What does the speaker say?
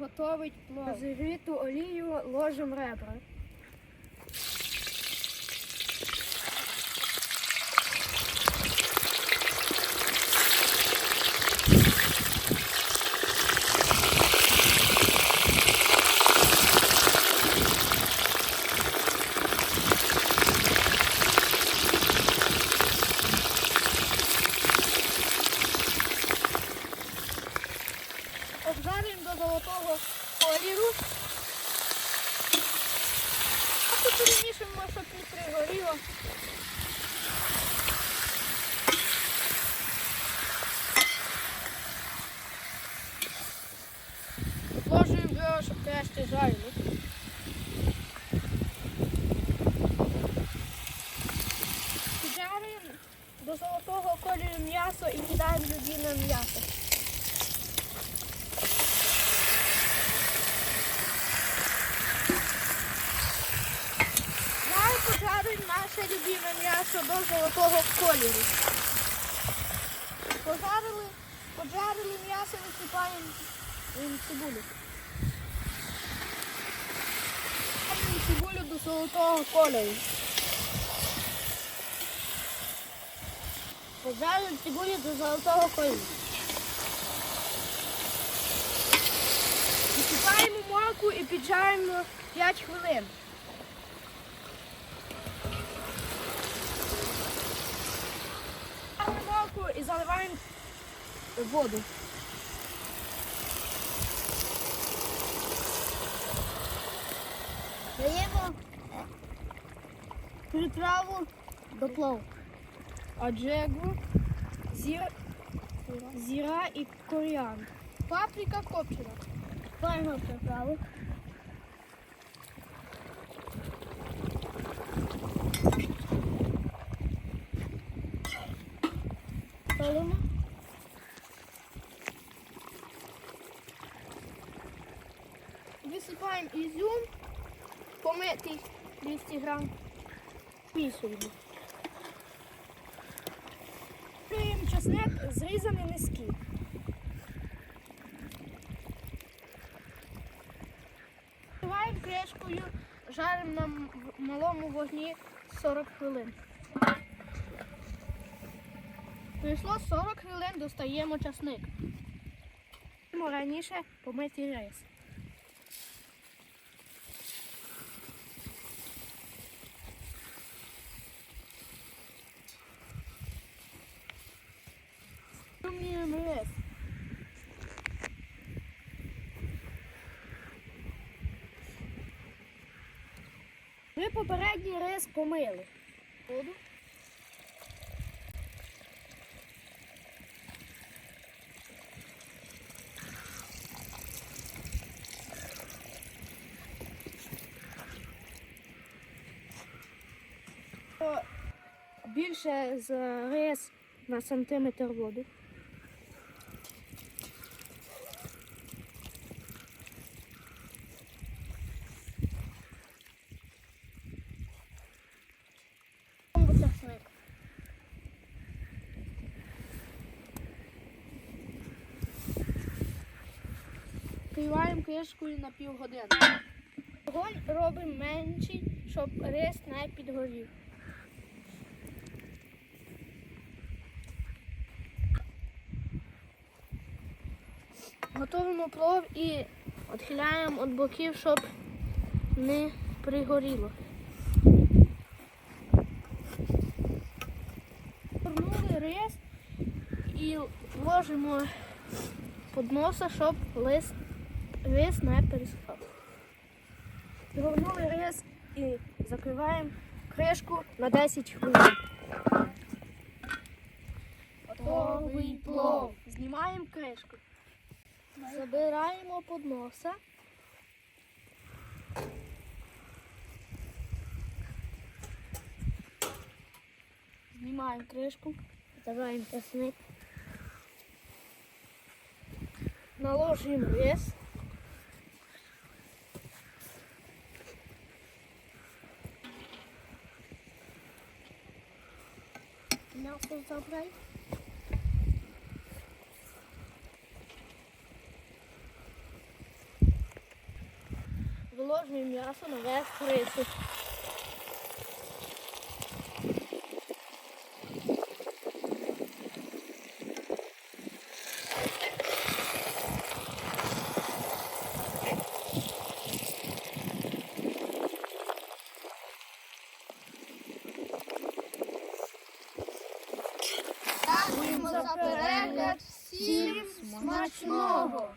готовить плов. Розігріту олію ложимо ребра. Золотого кольору. А тут перемішуємо, щоб не пригоріло. Ложуємо його, щоб краще жарило. Піджарюємо до золотого кольору м'ясо і кидаємо людине м'ясо. М'ясо до золотого кольору. Пожарили, поджарили м'ясо, висипаємо цибулю. Цибулю до золотого кольору. Поджарили цибулю до золотого кольору. Висипаємо морку і піджаримо 5 хвилин. Ставимо морку і заливаємо воду. Даємо приправу до плову. Аджегу, зір, зіра і коріандр. Паприка копчена. Ставимо приправу. Висипаємо ізюм, помитий 200 грам, місуємо. Плюємо чесник, зрізаний низький. Накриваємо кришкою, жаримо на малому вогні 40 хвилин. Пройшло 40 хвилин, достаємо часник. Раніше помитий рис. Ми попередній рис помили. Воду. Більше з рис на сантиметр воду. Часник. Криваємо кришкою на півгодини. Вогонь робимо менший, щоб рис не підгорів. Готуємо плов і відхиляємо від боків, щоб не пригоріло. Вернули рис і ложимо під носа, щоб лист, рис не пересихав. Згорнули рис і закриваємо кришку на 10 хвилин. Готовий плов. Знімаємо кришку. Забираємо під носа. Знімаємо кришку, забираємо часник. Наложуємо рис. нахуй забрать. Вложне м'ясо на весь крису. Дякуємо за перегляд. Всім смачного!